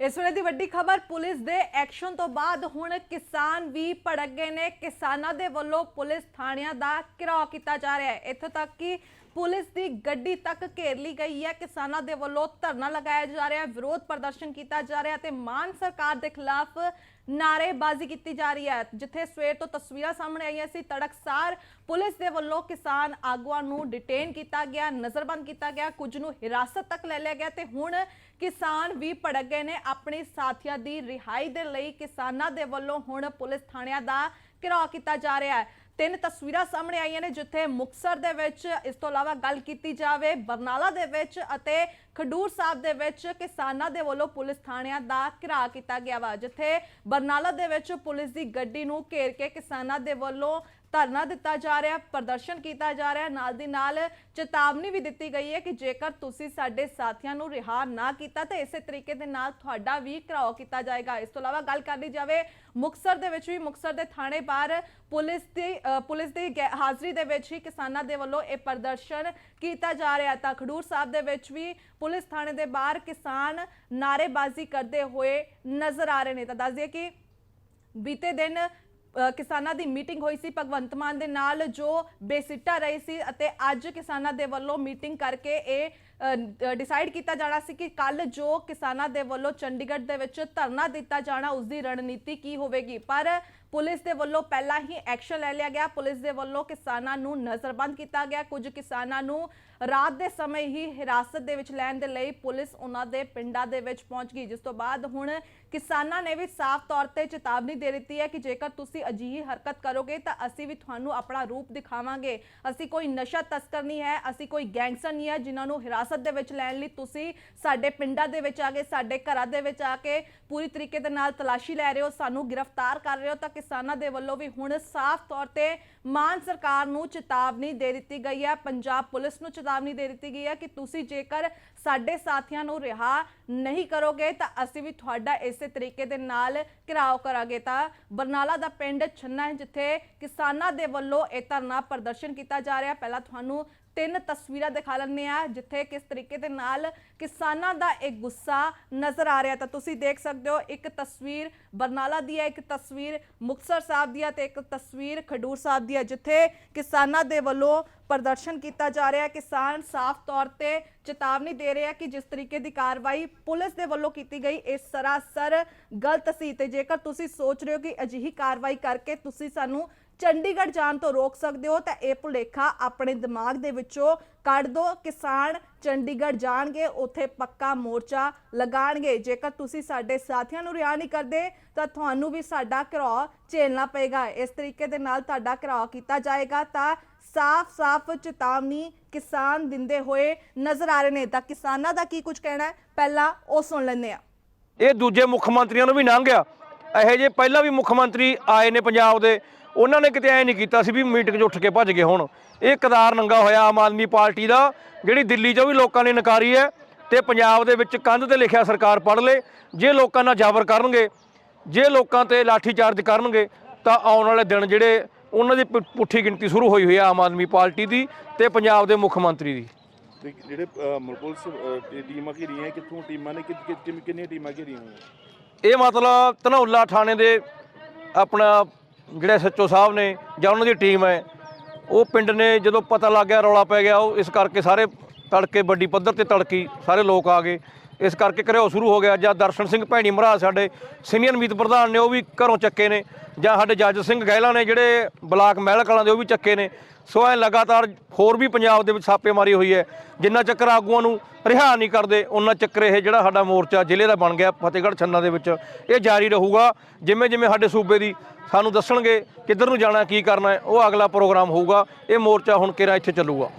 ਇਸ ਵੇਲੇ ਦੀ ਵੱਡੀ ਖਬਰ ਪੁਲਿਸ ਦੇ ਐਕਸ਼ਨ ਤੋਂ ਬਾਅਦ ਹੁਣ ਕਿਸਾਨ ਵੀ ਭੜਕ ਗਏ ਨੇ। ਕਿਸਾਨਾਂ ਦੇ ਵੱਲੋਂ ਪੁਲਿਸ ਥਾਣਿਆਂ ਦਾ ਘਿਰਾਓ ਕੀਤਾ ਜਾ ਰਿਹਾ ਹੈ। ਇੱਥੋਂ ਤੱਕ ਕਿ ਪੁਲਿਸ ਦੀ ਗੱਡੀ ਤੱਕ ਘੇਰ ਲਈ ਗਈ ਹੈ। ਕਿਸਾਨਾਂ ਦੇ ਵੱਲੋਂ ਧਰਨਾ ਲਗਾਇਆ ਜਾ ਰਿਹਾ ਹੈ। ਵਿਰੋਧ ਪ੍ਰਦਰਸ਼ਨ ਕੀਤਾ ਜਾ ਰਿਹਾ ਹੈ ਤੇ ਮਾਨ ਸਰਕਾਰ ਦੇ ਖਿਲਾਫ ਨਾਰੇਬਾਜ਼ੀ ਕੀਤੀ ਜਾ ਰਹੀ ਹੈ, ਜਿੱਥੇ ਸਵੇਰ ਤੋਂ ਤਸਵੀਰਾਂ ਸਾਹਮਣੇ ਆਈਆਂ ਸੀ, ਤੜਕਸਾਰ ਪੁਲਿਸ ਦੇ ਵੱਲੋਂ ਕਿਸਾਨ ਆਗੂਆਂ ਨੂੰ ਡਿਟੇਨ ਕੀਤਾ ਗਿਆ, ਨਜ਼ਰਬੰਦ ਕੀਤਾ ਗਿਆ, ਕੁਝ ਨੂੰ ਹਿਰਾਸਤ ਤੱਕ ਲੈ ਲਿਆ ਗਿਆ ਤੇ ਹੁਣ ਕਿਸਾਨ ਵੀ ਭੜਕ ਗਏ ਨੇ ਆਪਣੇ ਸਾਥੀਆਂ ਦੀ ਰਿਹਾਈ ਦੇ ਲਈ ਕਿਸਾਨਾਂ ਦੇ ਵੱਲੋਂ ਹੁਣ ਪੁਲਿਸ ਥਾਣਿਆਂ ਦਾ ਘਿਰਾਓ ਕੀਤਾ ਜਾ ਰਿਹਾ ਹੈ। ਤਿੰਨ ਤਸਵੀਰਾਂ ਸਾਹਮਣੇ ਆਈਆਂ ਨੇ ਜਿੱਥੇ ਮੁਕਸਰ ਦੇ ਵਿੱਚ ਇਸ ਤੋਂ ਇਲਾਵਾ ਗੱਲ ਕੀਤੀ ਜਾਵੇ ਬਰਨਾਲਾ ਦੇ ਵਿੱਚ ਅਤੇ ਖਡੂਰ ਸਾਹਿਬ ਦੇ ਵਿੱਚ ਕਿਸਾਨਾਂ ਦੇ ਵੱਲੋਂ ਪੁਲਿਸ ਥਾਣਿਆਂ ਦਾ ਘਿਰਾ ਕੀਤਾ ਗਿਆ ਵਾ, ਜਿੱਥੇ ਬਰਨਾਲਾ ਦੇ ਵਿੱਚ ਪੁਲਿਸ ਦੀ ਗੱਡੀ ਨੂੰ ਘੇਰ ਕੇ ਕਿਸਾਨਾਂ ਦੇ ਵੱਲੋਂ ਧਰਨਾ ਦਿੱਤਾ ਜਾ ਰਿਹਾ, ਪ੍ਰਦਰਸ਼ਨ ਕੀਤਾ ਜਾ ਰਿਹਾ, ਨਾਲ ਦੀ ਨਾਲ ਚੇਤਾਵਨੀ ਵੀ ਦਿੱਤੀ ਗਈ ਹੈ ਕਿ ਜੇਕਰ ਤੁਸੀਂ ਸਾਡੇ ਸਾਥੀਆਂ ਨੂੰ ਰਿਹਾ ਨਾ ਕੀਤਾ ਤਾਂ ਇਸੇ ਤਰੀਕੇ ਦੇ ਨਾਲ ਤੁਹਾਡਾ ਵੀ ਘਿਰਾਓ ਕੀਤਾ ਜਾਏਗਾ। ਇਸ ਤੋਂ ਇਲਾਵਾ ਗੱਲ ਕਰ ਲਈ ਜਾਵੇ ਮੁਕਸਰ ਦੇ ਵਿੱਚ ਵੀ, ਮੁਕਸਰ ਦੇ ਥਾਣੇ ਬਾਹਰ ਪੁਲਿਸ ਦੀ ਪੁਲਿਸ ਦੀ ਗੈ- ਹਾਜ਼ਰੀ ਦੇ ਵਿੱਚ ਹੀ ਕਿਸਾਨਾਂ ਦੇ ਵੱਲੋਂ ਇਹ ਪ੍ਰਦਰਸ਼ਨ ਕੀਤਾ ਜਾ ਰਿਹਾ ਤਾਂ ਖਡੂਰ ਸਾਹਿਬ ਦੇ ਵਿੱਚ ਵੀ ਪੁਲਿਸ ਥਾਣੇ ਦੇ ਬਾਹਰ ਕਿਸਾਨ ਨਾਰੇਬਾਜ਼ੀ ਕਰਦੇ ਹੋਏ ਨਜ਼ਰ ਆ ਰਹੇ ਨੇ। ਤਾਂ ਦੱਸ ਦਈਏ ਕਿ ਬੀਤੇ ਦਿਨ ਕਿਸਾਨਾਂ ਦੀ ਮੀਟਿੰਗ ਹੋਈ ਸੀ ਭਗਵੰਤ ਮਾਨ ਦੇ ਨਾਲ, ਜੋ ਬੇਸਿੱਟਾ ਰਹੀ ਸੀ ਅਤੇ ਅੱਜ ਕਿਸਾਨਾਂ ਦੇ ਵੱਲੋਂ ਮੀਟਿੰਗ ਕਰਕੇ ਇਹ ਡਿਸਾਈਡ ਕੀਤਾ ਜਾਣਾ ਸੀ ਕਿ ਕੱਲ ਜੋ ਕਿਸਾਨਾਂ ਦੇ ਵੱਲੋਂ ਚੰਡੀਗੜ੍ਹ ਦੇ ਵਿੱਚ ਧਰਨਾ ਦਿੱਤਾ ਜਾਣਾ ਉਸ ਦੀ ਰਣਨੀਤੀ ਕੀ ਹੋਵੇਗੀ। ਪਰ ਪੁਲਿਸ ਦੇ ਵੱਲੋਂ ਪਹਿਲਾਂ ਹੀ ਐਕਸ਼ਨ ਲੈ ਲਿਆ ਗਿਆ। ਪੁਲਿਸ ਦੇ ਵੱਲੋਂ ਕਿਸਾਨਾਂ ਨੂੰ ਨਜ਼ਰਬੰਦ ਕੀਤਾ ਗਿਆ। ਕੁਝ ਕਿਸਾਨਾਂ ਨੂੰ ਰਾਤ ਦੇ ਸਮੇਂ ਹੀ ਹਿਰਾਸਤ ਦੇ ਵਿੱਚ ਲੈਣ ਦੇ ਲਈ ਪੁਲਿਸ ਉਹਨਾਂ ਦੇ ਪਿੰਡਾਂ ਦੇ ਵਿੱਚ ਪਹੁੰਚ ਗਈ। ਜਿਸ ਤੋਂ ਬਾਅਦ ਹੁਣ ਕਿਸਾਨਾਂ ਨੇ ਵੀ ਸਾਫ਼ ਤੌਰ ਤੇ ਚੇਤਾਵਨੀ ਦੇ ਦਿੱਤੀ ਹੈ ਕਿ ਜੇਕਰ ਤੁਸੀਂ ਅਜਿਹੀ ਹਰਕਤ ਕਰੋਗੇ ਤਾਂ ਅਸੀਂ ਵੀ ਤੁਹਾਨੂੰ ਆਪਣਾ ਰੂਪ ਦਿਖਾਵਾਂਗੇ। ਅਸੀਂ ਕੋਈ ਨਸ਼ਾ ਤਸਕਰ ਨਹੀਂ ਹੈ, ਅਸੀਂ ਕੋਈ ਗੈਂਗਸਟਰ ਨਹੀਂ ਹੈ ਜਿਨ੍ਹਾਂ ਨੂੰ ਹਿਰਾਸਤ ਦੇ ਵਿੱਚ ਲੈਣ ਲਈ ਤੁਸੀਂ ਸਾਡੇ ਪਿੰਡਾਂ ਦੇ ਵਿੱਚ ਆ ਕੇ, ਸਾਡੇ ਘਰਾਂ ਦੇ ਵਿੱਚ ਆ ਕੇ ਪੂਰੀ ਤਰੀਕੇ ਦੇ ਨਾਲ ਤਲਾਸ਼ੀ ਲੈ ਰਹੇ ਹੋ, ਸਾਨੂੰ ਗ੍ਰਿਫਤਾਰ ਕਰ ਰਹੇ ਹੋ ਤਾਂ ਕਿਸਾਨਾਂ ਦੇ ਵੱਲੋਂ ਵੀ ਹੁਣ ਸਾਫ਼ ਤੌਰ ਤੇ ਮਾਨ ਸਰਕਾਰ ਨੂੰ ਚੇਤਾਵਨੀ ਦੇ ਦਿੱਤੀ ਗਈ ਹੈ, ਪੰਜਾਬ ਪੁਲਿਸ ਨੂੰ ਚੇਤਾਵਨੀ ਦੇ ਦਿੱਤੀ ਗਈ ਹੈ ਕਿ ਤੁਸੀਂ ਜੇਕਰ ਸਾਡੇ ਸਾਥੀਆਂ ਨੂੰ ਰਿਹਾ ਨਹੀਂ ਕਰੋਗੇ ਤਾਂ ਅਸੀਂ ਵੀ ਤੁਹਾਡਾ ਇਸੇ ਤਰੀਕੇ ਦੇ ਨਾਲ ਘਿਰਾਓ ਕਰਾਂਗੇ। ਤਾਂ ਬਰਨਾਲਾ ਦਾ ਪਿੰਡ ਛੰਨਾ ਹੈ, ਜਿੱਥੇ ਕਿਸਾਨਾਂ ਦੇ ਵੱਲੋਂ ਇਹ ਧਰਨਾ ਪ੍ਰਦਰਸ਼ਨ ਕੀਤਾ ਜਾ ਰਿਹਾ। ਪਹਿਲਾਂ ਤੁਹਾਨੂੰ ਤਿੰਨ ਤਸਵੀਰਾਂ ਦਿਖਾ ਲੈਂਦੇ ਆ ਜਿੱਥੇ ਕਿਸ ਤਰੀਕੇ ਦੇ ਨਾਲ ਕਿਸਾਨਾਂ ਦਾ ਇਹ ਗੁੱਸਾ ਨਜ਼ਰ ਆ ਰਿਹਾ। ਤਾਂ ਤੁਸੀਂ ਦੇਖ ਸਕਦੇ ਹੋ, ਇੱਕ ਤਸਵੀਰ ਬਰਨਾਲਾ ਦੀ ਹੈ ਇੱਕ ਤਸਵੀਰ ਮੁਕਤਸਰ ਸਾਹਿਬ ਦੀ ਹੈ ਤੇ ਇੱਕ ਤਸਵੀਰ ਖਡੂਰ ਸਾਹਿਬ ਦੀ ਹੈ ਜਿੱਥੇ ਕਿਸਾਨਾਂ ਦੇ ਵੱਲੋਂ ਪ੍ਰਦਰਸ਼ਨ ਕੀਤਾ ਜਾ ਰਿਹਾ ਹੈ। ਕਿਸਾਨ ਸਾਫ਼ ਤੌਰ ਤੇ ਚੇਤਾਵਨੀ ਦੇ ਰਿਹਾ ਕਿ ਜਿਸ ਤਰੀਕੇ ਦੀ ਕਾਰਵਾਈ ਪੁਲਿਸ ਦੇ ਵੱਲੋਂ ਕੀਤੀ ਗਈ, ਇਹ ਸਰਾਸਰ ਗਲਤ ਸੀ। ਤੇ ਜੇਕਰ ਤੁਸੀਂ ਸੋਚ ਰਹੇ ਹੋ ਕਿ ਅਜਿਹੀ ਕਾਰਵਾਈ ਕਰਕੇ ਤੁਸੀਂ ਸਾਨੂੰ ਚੰਡੀਗੜ੍ਹ ਜਾਣ ਤੋਂ ਰੋਕ ਸਕਦੇ ਹੋ ਤਾਂ ਇਹ ਭੁਲੇਖਾ ਆਪਣੇ ਦਿਮਾਗ ਦੇ ਵਿੱਚੋਂ ਕੱਢ ਦਿਓ ਕਿਸਾਨ ਚੰਡੀਗੜ੍ਹ ਜਾਣਗੇ, ਉੱਥੇ ਪੱਕਾ ਮੋਰਚਾ ਲਗਾਣਗੇ। ਜੇਕਰ ਤੁਸੀਂ ਸਾਡੇ ਸਾਥੀਆਂ ਨੂੰ ਰਿਆ ਨਹੀਂ ਕਰਦੇ, ਤਾਂ ਤੁਹਾਨੂੰ ਵੀ ਸਾਡਾ ਘਰਾਓ ਝੇਲਣਾ ਪਏਗਾ। ਇਸ ਤਰੀਕੇ ਦੇ ਨਾਲ ਤੁਹਾਡਾ ਘਰਾਓ ਕੀਤਾ ਜਾਏਗਾ ਤਾਂ ਸਾਫ਼-ਸਾਫ਼ ਚੇਤਾਵਨੀ ਕਿਸਾਨ ਦਿੰਦੇ ਹੋਏ ਨਜ਼ਰ ਆ ਰਹੇ ਨੇ। ਤਾਂ ਕਿਸਾਨਾਂ ਦਾ ਕੀ ਕੁਝ ਕਹਿਣਾ ਹੈ? ਪਹਿਲਾਂ ਉਹ ਸੁਣ ਲੈਂਦੇ ਆ ਇਹ ਦੂਜੇ ਮੁੱਖ ਮੰਤਰੀਆਂ ਨੂੰ ਵੀ ਲੰਘ ਗਿਆ। ਇਹੋ ਜਿਹੇ ਪਹਿਲਾਂ ਵੀ ਮੁੱਖ ਮੰਤਰੀ ਆਏ ਨੇ ਪੰਜਾਬ ਦੇ ਉਹਨਾਂ ਨੇ ਕਿਤੇ ਐ ਨਹੀਂ ਕੀਤਾ ਸੀ ਵੀ ਮੀਟਿੰਗ 'ਚ ਉੱਠ ਕੇ ਭੱਜ ਗਏ ਹੁਣ। ਇਹ ਕਦਾਰ ਨੰਗਾ ਹੋਇਆ ਆਮ ਆਦਮੀ ਪਾਰਟੀ ਦਾ ਜਿਹੜੀ ਦਿੱਲੀ 'ਚੋਂ ਵੀ ਲੋਕਾਂ ਨੇ ਨਕਾਰੀ ਹੈ ਤੇ ਪੰਜਾਬ ਦੇ ਵਿੱਚ ਕੰਧ ਤੇ ਲਿਖਿਆ ਸਰਕਾਰ ਪੜ੍ਹ ਲੇ ਜੇ ਲੋਕਾਂ ਨਾਲ ਜਾਬਰ ਕਰਨਗੇ ਜੇ ਲੋਕਾਂ ਤੇ ਲਾਠੀ ਚਾਰਜ ਕਰਨਗੇ ਤਾਂ ਆਉਣ ਵਾਲੇ ਦਿਨ ਜਿਹੜੇ ਉਹਨਾਂ ਦੀ ਪੁ- ਪੁੱਠੀ ਗਿਣਤੀ ਸ਼ੁਰੂ ਹੋਈ ਹੋਈ ਹੈ ਆਮ ਆਦਮੀ ਪਾਰਟੀ ਦੀ ਤੇ ਪੰਜਾਬ ਦੇ ਮੁੱਖ ਮੰਤਰੀ ਦੀ। ਜਿਹੜੇ ਅ, ਪੁਲਿਸ ਟੀਮਾਂ ਘੇਰੀਆਂ ਕਿੱਥੋਂ ਟੀਮਾਂ ਨੇ ਕਿੰਨੀਆਂ ਟੀਮਾਂ ਘੇਰੀਆਂ ਹੋਈਆਂ? ਇਹ ਮਤਲਬ ਧਨੌਲਾ ਥਾਣੇ ਦੇ ਆਪਣਾ ਜਿਹੜੇ ਸੱਚੋ ਸਾਹਿਬ ਨੇ ਜਾਂ ਉਹਨਾਂ ਦੀ ਟੀਮ ਹੈ, ਉਹ ਪਿੰਡ ਨੇ ਜਦੋਂ ਪਤਾ ਲੱਗ ਗਿਆ ਰੌਲਾ ਪੈ ਗਿਆ, ਉਹ ਇਸ ਕਰਕੇ ਸਾਰੇ ਤੜਕੇ ਵੱਡੀ ਪੱਧਰ ਤੇ ਤੜਕੀ ਸਾਰੇ ਲੋਕ ਆ ਗਏ। ਇਸ ਕਰਕੇ ਘਰਿਓ ਸ਼ੁਰੂ ਹੋ ਗਿਆ। ਜਾਂ ਦਰਸ਼ਨ ਸਿੰਘ ਭੈਣੀ ਮਹਾਰਾਜ ਸਾਡੇ ਸੀਨੀਅਰ ਮੀਤ ਪ੍ਰਧਾਨ ਨੇ, ਉਹ ਵੀ ਘਰੋਂ ਚੱਕੇ ਨੇ। ਜਾਂ ਸਾਡੇ ਜੱਜ ਸਿੰਘ ਗਹਿਲਾ ਨੇ, ਜਿਹੜੇ ਬਲਾਕ ਮਹਿਲ ਕਲਾਂ ਦੇ, ਉਹ ਵੀ ਚੱਕੇ ਨੇ। ਸੋ ਐ ਲਗਾਤਾਰ ਹੋਰ ਵੀ ਪੰਜਾਬ ਦੇ ਵਿੱਚ ਛਾਪੇ ਮਾਰੀ ਹੋਈ ਹੈ। ਜਿੰਨਾ ਚੱਕਰ ਆਗੂਆਂ ਨੂੰ ਰਿਹਾ ਨਹੀਂ ਕਰਦੇ ਉਹਨਾਂ ਚੱਕਰ ਇਹ ਜਿਹੜਾ ਸਾਡਾ ਮੋਰਚਾ ਜ਼ਿਲ੍ਹੇ ਦਾ ਬਣ ਗਿਆ, ਫਤਿਹਗੜ੍ਹ ਛੰਨਾ ਦੇ ਵਿੱਚ। ਇਹ ਜਾਰੀ ਰਹੂਗਾ। ਜਿਵੇਂ ਜਿਵੇਂ ਸਾਡੇ ਸੂਬੇ ਦੀ ਸਾਨੂੰ ਦੱਸਣਗੇ ਕਿੱਧਰ ਨੂੰ ਜਾਣਾ, ਕੀ ਕਰਨਾ ਹੈ, ਉਹ ਅਗਲਾ ਪ੍ਰੋਗਰਾਮ ਹੋਊਗਾ। ਇਹ ਮੋਰਚਾ ਹੁਣ ਕਿਹੜਾ ਇੱਥੇ ਚੱਲੂਗਾ।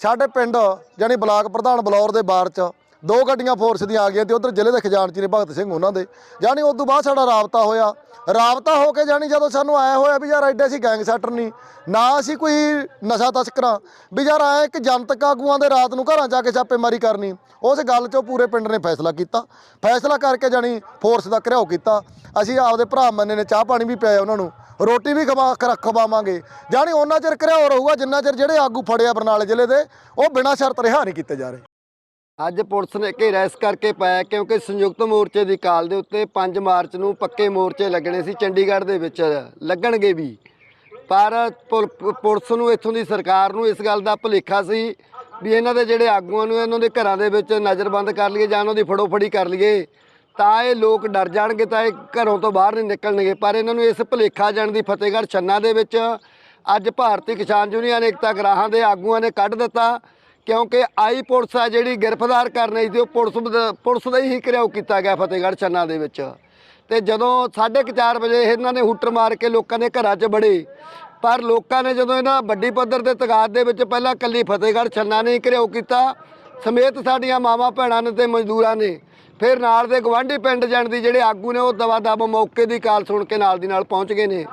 ਸਾਡੇ ਪਿੰਡ ਜਾਨੀ ਬਲਾਕ ਪ੍ਰਧਾਨ ਬਲੌਰ ਦੇ ਬਾਰ ਚ ਦੋ ਗੱਡੀਆਂ ਫੋਰਸ ਦੀਆਂ ਆ ਗਈਆਂ ਤੇ ਉਧਰ ਜ਼ਿਲ੍ਹੇ ਦੇ ਖਜ਼ਾਨਚੀ ਨੇ ਭਗਤ ਸਿੰਘ ਉਹਨਾਂ ਦੇ। ਜਾਨੀ ਉਸ ਤੋਂ ਬਾਅਦ ਸਾਡਾ ਰਾਬਤਾ ਹੋਇਆ। ਰਾਬਤਾ ਹੋ ਕੇ ਜਾਨੀ ਜਦੋਂ ਸਾਨੂੰ ਆਇਆ ਹੋਇਆ ਵੀ ਯਾਰ ਐਡੇ ਅਸੀਂ ਗੈਂਗਸਟਰ ਨਹੀਂ ਨਾ ਅਸੀਂ ਕੋਈ ਨਸ਼ਾ ਤਸਕਰਾਂ ਵੀ ਯਾਰ ਆਏ ਇੱਕ ਜਨਤਕ ਆਗੂਆਂ ਦੇ ਰਾਤ ਨੂੰ ਘਰਾਂ ਜਾ ਕੇ ਛਾਪੇਮਾਰੀ ਕਰਨੀ। ਉਸ ਗੱਲ 'ਚੋਂ ਪੂਰੇ ਪਿੰਡ ਨੇ ਫੈਸਲਾ ਕੀਤਾ। ਫੈਸਲਾ ਕਰਕੇ ਜਾਨੀ ਫੋਰਸ ਦਾ ਘਿਰਾਓ ਕੀਤਾ। ਅਸੀਂ ਆਪਦੇ ਭਰਾ ਮੰਨੇ ਨੇ ਚਾਹ ਪਾਣੀ ਵੀ ਪਿਆਇਆ ਉਹਨਾਂ ਨੂੰ। ਰੋਟੀ ਵੀ ਖਵਾ ਖਵਾਵਾਂਗੇ। ਜਾਨੀ ਉਹਨਾਂ ਚਿਰ ਘਿਰਾਓ ਰਹੂਗਾ, ਜਿੰਨਾ ਚਿਰ ਜਿਹੜੇ ਆਗੂ ਫੜਿਆ ਬਰਨਾਲੇ ਜ਼ਿਲ੍ਹੇ ਦੇ, ਉਹ ਬਿਨਾਂ ਸ਼ਰਤ ਰਿਹਾ ਨਹੀਂ ਕੀਤੇ ਜਾ ਰਹੇ। ਅੱਜ ਪੁਲਿਸ ਨੇ ਘੇਰਾ ਇਸ ਕਰਕੇ ਪਾਇਆ ਕਿਉਂਕਿ ਸੰਯੁਕਤ ਮੋਰਚੇ ਦੀ ਕਾਲ ਦੇ ਉੱਤੇ 5 ਮਾਰਚ ਨੂੰ ਪੱਕੇ ਮੋਰਚੇ ਲੱਗਣੇ ਸੀ ਚੰਡੀਗੜ੍ਹ ਦੇ ਵਿੱਚ, ਲੱਗਣਗੇ ਵੀ। ਪਰ ਪੁਲ- ਪੁਲਿਸ ਨੂੰ ਇੱਥੋਂ ਦੀ ਸਰਕਾਰ ਨੂੰ ਇਸ ਗੱਲ ਦਾ ਭੁਲੇਖਾ ਸੀ ਵੀ ਇਹਨਾਂ ਦੇ ਜਿਹੜੇ ਆਗੂਆਂ ਨੂੰ ਇਹਨਾਂ ਦੇ ਘਰਾਂ ਦੇ ਵਿੱਚ ਨਜ਼ਰਬੰਦ ਕਰ ਲਈਏ ਜਾਂ ਉਹਨਾਂ ਦੀ ਫੜੋਫੜੀ ਕਰ ਲਈਏ, ਤਾਂ ਇਹ ਲੋਕ ਡਰ ਜਾਣਗੇ, ਤਾਂ ਇਹ ਘਰੋਂ ਤੋਂ ਬਾਹਰ ਨਹੀਂ ਨਿਕਲਣਗੇ। ਪਰ ਇਹਨਾਂ ਨੂੰ ਇਸ ਭੁਲੇਖਾ ਜਾਣ ਦੀ ਫਤਿਹਗੜ੍ਹ ਛੰਨਾ ਦੇ ਵਿੱਚ ਅੱਜ ਭਾਰਤੀ ਕਿਸਾਨ ਯੂਨੀਅਨ ਏਕਤਾ ਗਰਾਹਾਂ ਦੇ ਆਗੂਆਂ ਨੇ ਕੱਢ ਦਿੱਤਾ। ਕਿਉਂਕਿ ਆਈ ਪੁਲਿਸ ਆ ਜਿਹੜੀ ਗ੍ਰਿਫਤਾਰ ਕਰਨੀ ਸੀ ਉਹ ਪੁਲਿਸ ਪੁਲਿਸ ਦਾ ਹੀ ਘਿਰਾਓ ਕੀਤਾ ਗਿਆ ਫਤਿਹਗੜ੍ਹ ਛੰਨਾ ਦੇ ਵਿੱਚ। ਤੇ ਜਦੋਂ 4:30 ਵਜੇ ਇਹਨਾਂ ਨੇ ਹੁੱਟਰ ਮਾਰ ਕੇ ਲੋਕਾਂ ਦੇ ਘਰਾਂ 'ਚ ਬੜੇ ਪਰ ਲੋਕਾਂ ਨੇ ਜਦੋਂ ਇਹਨਾਂ ਵੱਡੀ ਪੱਧਰ ਤੇ ਤਗਾਦ ਦੇ ਵਿੱਚ ਪਹਿਲਾਂ ਕੱਲੀ ਫਤਿਹਗੜ੍ਹ ਛੰਨਾ ਨੇ ਹੀ ਘਿਰਾਓ ਕੀਤਾ, ਸਮੇਤ ਸਾਡੀਆਂ ਮਾਵਾਂ ਭੈਣਾਂ ਨੇ ਤੇ ਮਜ਼ਦੂਰਾਂ ਨੇ, ਫਿਰ ਨਾਲ ਦੇ ਗਵਾਂਢੀ ਪਿੰਡ ਜਾਣ ਦੀ ਜਿਹੜੇ ਆਗੂ ਨੇ, ਉਹ ਦਵਾ ਦਬ ਮੌਕੇ ਦੀ ਕਾਲ ਸੁਣ ਕੇ ਨਾਲ ਦੀ ਨਾਲ ਪਹੁੰਚ ਗਏ ਨੇ।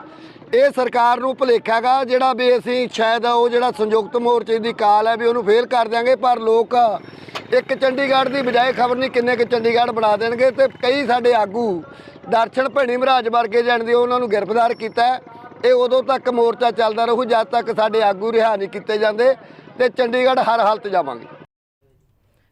ਇਹ ਸਰਕਾਰ ਨੂੰ ਭੁਲੇਖਾ ਗਾ ਜਿਹੜਾ ਵੀ ਅਸੀਂ ਸ਼ਾਇਦ ਉਹ ਜਿਹੜਾ ਸੰਯੁਕਤ ਮੋਰਚੇ ਦੀ ਕਾਲ ਹੈ ਵੀ ਉਹਨੂੰ ਫੇਲ ਕਰ ਦਿਆਂਗੇ, ਪਰ ਲੋਕ ਇੱਕ ਚੰਡੀਗੜ੍ਹ ਦੀ ਬਜਾਏ ਖਬਰ ਨਹੀਂ ਕਿੰਨੇ ਕਿ ਚੰਡੀਗੜ੍ਹ ਬਣਾ ਦੇਣਗੇ ਤੇ ਕਈ ਸਾਡੇ ਆਗੂ ਦਰਸ਼ਨ ਭੈਣੀ ਮਹਾਰਾਜ ਵਰਗੇ ਜਾਣਦੇ ਉਹਨਾਂ ਨੂੰ ਗ੍ਰਿਫਤਾਰ ਕੀਤਾ ਇਹ ਉਦੋਂ ਤੱਕ ਮੋਰਚਾ ਚੱਲਦਾ ਰਹੂ, ਜਦ ਤੱਕ ਸਾਡੇ ਆਗੂ ਰਿਹਾ ਨਹੀਂ ਕੀਤੇ ਜਾਂਦੇ ਤੇ ਚੰਡੀਗੜ੍ਹ ਹਰ ਹਾਲਤ ਜਾਵਾਂਗੇ।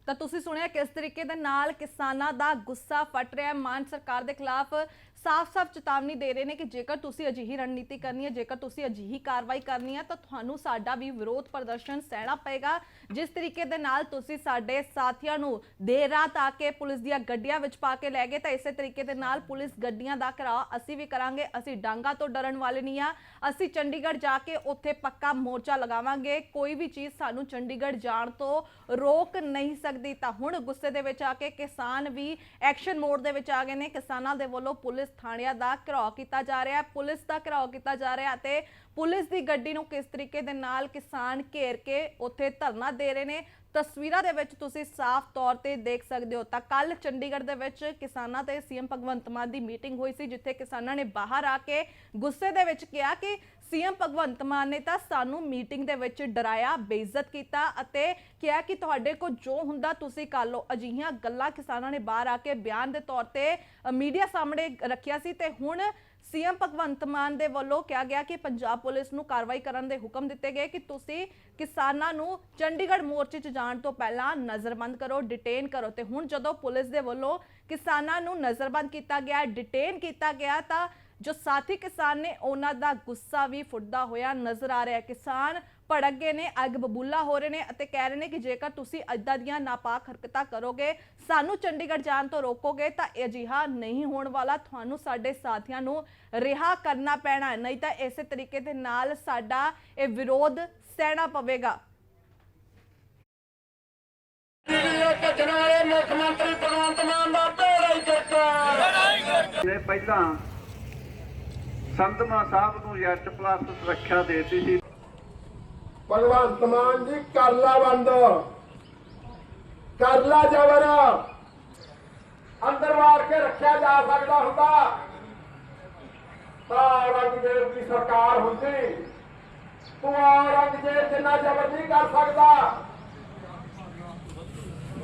ਤਾਂ ਤੁਸੀਂ ਸੁਣਿਆ ਕਿਸ ਤਰੀਕੇ ਦੇ ਨਾਲ ਕਿਸਾਨਾਂ ਦਾ ਗੁੱਸਾ ਫਟ ਰਿਹਾ ਹੈ? ਮਾਨ ਸਰਕਾਰ ਦੇ ਖਿਲਾਫ ਸਾਫ਼-ਸਾਫ਼ ਚੇਤਾਵਨੀ ਦੇ ਰਹੇ ਨੇ ਕਿ ਜੇਕਰ ਤੁਸੀਂ ਅਜਿਹੀ ਰਣਨੀਤੀ ਕਰਨੀ ਹੈ, ਜੇਕਰ ਤੁਸੀਂ ਅਜਿਹੀ ਕਾਰਵਾਈ ਕਰਨੀ ਹੈ, ਤਾਂ ਤੁਹਾਨੂੰ ਸਾਡਾ ਵੀ ਵਿਰੋਧ ਪ੍ਰਦਰਸ਼ਨ ਸਹਿਣਾ ਪਏਗਾ। ਜਿਸ ਤਰੀਕੇ ਦੇ ਨਾਲ ਤੁਸੀਂ ਸਾਡੇ ਸਾਥੀਆਂ ਨੂੰ ਦੇਰ ਰਾਤ ਆ ਕੇ ਪੁਲਿਸ ਦੀਆਂ ਗੱਡੀਆਂ ਵਿੱਚ ਪਾ ਕੇ ਲੈ ਗਏ, ਤਾਂ ਇਸੇ ਤਰੀਕੇ ਦੇ ਨਾਲ ਪੁਲਿਸ ਗੱਡੀਆਂ ਦਾ ਘਰਾਓ ਅਸੀਂ ਵੀ ਕਰਾਂਗੇ। ਅਸੀਂ ਡਾਂਗਾ ਤੋਂ ਡਰਨ ਵਾਲੇ ਨਹੀਂ ਆ। ਅਸੀਂ ਚੰਡੀਗੜ੍ਹ ਜਾ ਕੇ ਉੱਥੇ ਪੱਕਾ ਮੋਰਚਾ ਲਗਾਵਾਂਗੇ। ਕੋਈ ਵੀ ਚੀਜ਼ ਸਾਨੂੰ ਚੰਡੀਗੜ੍ਹ ਜਾਣ ਤੋਂ ਰੋਕ ਨਹੀਂ ਸਕਦੀ। ਤਾਂ ਹੁਣ ਗੁੱਸੇ ਦੇ ਵਿੱਚ ਆ ਕੇ ਕਿਸਾਨ ਵੀ ਐਕਸ਼ਨ ਮੋਡ ਦੇ ਵਿੱਚ ਆ ਗਏ ਨੇ। ਕਿਸਾਨਾਂ ਦੇ ਵੱਲੋਂ ਪੁਲਿਸ ਥਾਣਿਆਂ ਦਾ ਘਰਾਓ ਕੀਤਾ ਜਾ ਰਿਹਾ ਹੈ, ਪੁਲਿਸ ਦਾ ਘਰਾਓ ਕੀਤਾ ਜਾ ਰਿਹਾ ਤੇ ਪੁਲਿਸ ਦੀ ਗੱਡੀ ਨੂੰ ਕਿਸ ਤਰੀਕੇ ਦੇ ਨਾਲ ਕਿਸਾਨ ਘੇਰ ਕੇ ਉੱਥੇ ਧਰਨਾ ਦੇ ਰਹੇ ਨੇ, ਤਸਵੀਰਾਂ ਦੇ ਵਿੱਚ ਤੁਸੀਂ ਸਾਫ਼ ਤੌਰ ਤੇ ਦੇਖ ਸਕਦੇ ਹੋ। ਤਾਂ ਕੱਲ ਚੰਡੀਗੜ੍ਹ ਦੇ ਵਿੱਚ ਕਿਸਾਨਾਂ ਤੇ ਸੀਐਮ ਭਗਵੰਤ ਮਾਨ ਦੀ ਮੀਟਿੰਗ ਹੋਈ ਸੀ, ਜਿੱਥੇ ਕਿਸਾਨਾਂ ਨੇ ਬਾਹਰ ਆ ਕੇ ਗੁੱਸੇ ਦੇ ਵਿੱਚ ਕਿਹਾ ਕਿ ਸੀਐਮ ਭਗਵੰਤ ਮਾਨ ਨੇ ਤਾਂ ਸਾਨੂੰ ਮੀਟਿੰਗ ਦੇ ਵਿੱਚ ਡਰਾਇਆ, ਬੇਇੱਜ਼ਤ ਕੀਤਾ ਅਤੇ ਕਿਹਾ ਕਿ ਤੁਹਾਡੇ ਕੋਲ ਜੋ ਹੁੰਦਾ ਤੁਸੀਂ ਕਰ ਲਓ। ਅਜਿਹੀਆਂ ਗੱਲਾਂ ਕਿਸਾਨਾਂ ਨੇ ਬਾਹਰ ਆ ਕੇ ਬਿਆਨ ਦੇ ਤੌਰ ਤੇ ਮੀਡੀਆ ਸਾਹਮਣੇ ਰੱਖਿਆ ਸੀ ਤੇ ਹੁਣ ਸੀਐਮ ਭਗਵੰਤ ਮਾਨ ਦੇ ਵੱਲੋਂ ਕਿਹਾ ਗਿਆ ਕਿ ਪੰਜਾਬ ਪੁਲਿਸ ਨੂੰ ਕਾਰਵਾਈ ਕਰਨ ਦੇ ਹੁਕਮ ਦਿੱਤੇ ਗਏ ਕਿ ਤੁਸੀਂ ਕਿਸਾਨਾਂ ਨੂੰ ਚੰਡੀਗੜ੍ਹ ਮੋਰਚੇ 'ਚ ਜਾਣ ਤੋਂ ਪਹਿਲਾਂ ਨਜ਼ਰਬੰਦ ਕਰੋ ਡਿਟੇਨ ਕਰੋ। ਤੇ ਹੁਣ ਜਦੋਂ ਪੁਲਿਸ ਦੇ ਵੱਲੋਂ ਕਿਸਾਨਾਂ ਨੂੰ ਨਜ਼ਰਬੰਦ ਕੀਤਾ ਗਿਆ ਡਿਟੇਨ ਕੀਤਾ ਗਿਆ ਤਾਂ ਜੋ ਸਾਥੀ ਕਿਸਾਨ ਨੇ ਉਹਨਾਂ ਦਾ ਗੁੱਸਾ ਵੀ ਫੁੱਟਦਾ ਹੋਇਆ ਨਜ਼ਰ ਆ ਰਿਹਾ ਕਿਸਾਨ ਭੜਕ ਗਏ ਨੇ, ਅੱਗ ਬਬੂਲਾ ਹੋ ਰਹੇ ਨੇ ਅਤੇ ਕਹਿ ਰਹੇ ਨੇ ਕਿ ਜੇਕਰ ਤੁਸੀਂ ਅੱਦਾਂ ਦੀਆਂ ਨਾਪਾਕ ਹਰਕਤਾਂ ਕਰੋਗੇ, ਸਾਨੂੰ ਚੰਡੀਗੜ੍ਹ ਜਾਣ ਤੋਂ ਰੋਕੋਗੇ ਤਾਂ ਅਜਿਹਾ ਨਹੀਂ ਹੋਣ ਵਾਲਾ। ਤੁਹਾਨੂੰ ਸਾਡੇ ਸਾਥੀਆਂ ਨੂੰ ਰਿਹਾ ਕਰਨਾ ਪੈਣਾ ਨਹੀਂ ਤਾਂ ਇਸੇ ਤਰੀਕੇ ਦੇ ਨਾਲ ਸਾਡਾ ਇਹ ਵਿਰੋਧ ਸਹਿਣਾ ਪਵੇਗਾ। ਨੇ ਪਹਿਲਾਂ ਸੰਤਮਾ ਸਾਹਿਬ ਨੂੰ ਜੈਟ ਪਲੱਸ ਸੁਰੱਖਿਆ ਦੇਤੀ ਸੀ। ਭਗਵੰਤ ਮਾਨ ਜੀ ਕਰ ਲਾ ਬੰਦ। ਕਰ ਲਾ ਜਬਰ। ਅੰਦਰ ਵਾੜ ਕੇ ਰੱਖਿਆ ਜਾ ਸਕਦਾ ਹੁੰਦਾ। ਤਾਂ ਔਰੰਗਜ਼ੇਬ ਦੀ ਸਰਕਾਰ ਹੁੰਦੀ। ਤੂੰ ਔਰੰਗਜ਼ੇਬ ਜਿੰਨਾ ਜ਼ਬਰ ਨਹੀਂ ਕਰ ਸਕਦਾ।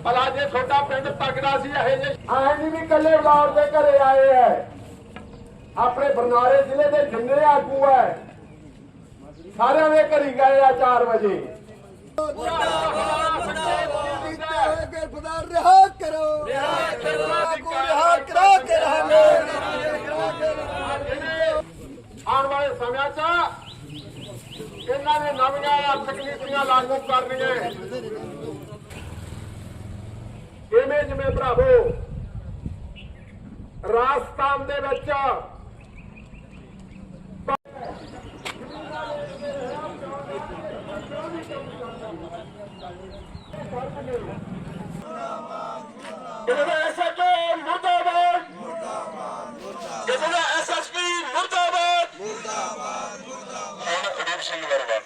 ਭਲਾ ਜੇ ਛੋਟਾ ਪਿੰਡ ਤੱਕਦਾ ਸੀ ਇਹ ਜੇ ਐ ਨਹੀਂ ਵੀ ਕੱਲੇ ਬਲੌਰ ਦੇ ਘਰੇ ਆਏ ਐ। ਆਪਣੇ ਬਰਨਾਲੇ ਜ਼ਿਲ੍ਹੇ ਦੇ ਜਿੰਨੇ ਆਗੂ ਐ ਸਾਰਿਆਂ ਦੇ ਘਰੀ ਗਏ ਆ 4 ਵਜੇ। ਗ੍ਰਿਫਤਾਰ ਰਿਹਾ ਕਰੋ ਰਿਹਾ ਕਰੋ ਰਿਹਾ ਕਰਾ ਕੇ ਰਹਾਂਗੇ ਆਉਣ ਵਾਲੇ ਸਮਿਆਂ 'ਚ ਇਹਨਾਂ ਨੇ ਨਵੀਆਂ ਆਰਥਿਕ ਨੀਤੀਆਂ ਲਾਗੂ ਕਰਨੀਆਂ। ਕਿਵੇਂ ਜਿਵੇਂ ਭਰਾਵੋ, ਰਾਜਸਥਾਨ ਦੇ ਵਿੱਚ ਇਹਦਾ ਐਸਐਚਓ ਮੁਰਦਾਬਾਦ। ਮੁਰਦਾਬਾਦ ਇਹਦਾ ਐਸਐਸਪੀ ਮੁਰਦਾਬਾਦ ਮੁਰਦਾਬਾਦ ਮੁਰਦਾਬਾਦ। ਅਨੂਪ ਸਿੰਘ ਵਰਮਾ।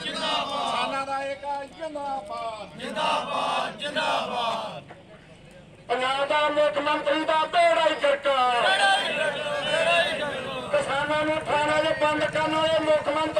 ਕਿਸਾਨਾਂ ਦਾ ਇੱਕ ਜਿੰਦਾਬਾਦ। ਜਿੰਦਾਬਾਦ ਜਿੰਦਾਬਾਦ। ਪੰਜਾਬ ਦਾ ਮੁੱਖ ਮੰਤਰੀ ਦਾ ਬੇੜਾ ਹੀ ਸਰਕਾਰ ਕਿਸਾਨਾਂ ਨੂੰ ਥਾਣੇ 'ਚ ਬੰਦ ਕਰਨ ਵਾਲੇ ਮੁੱਖ ਮੰਤਰੀ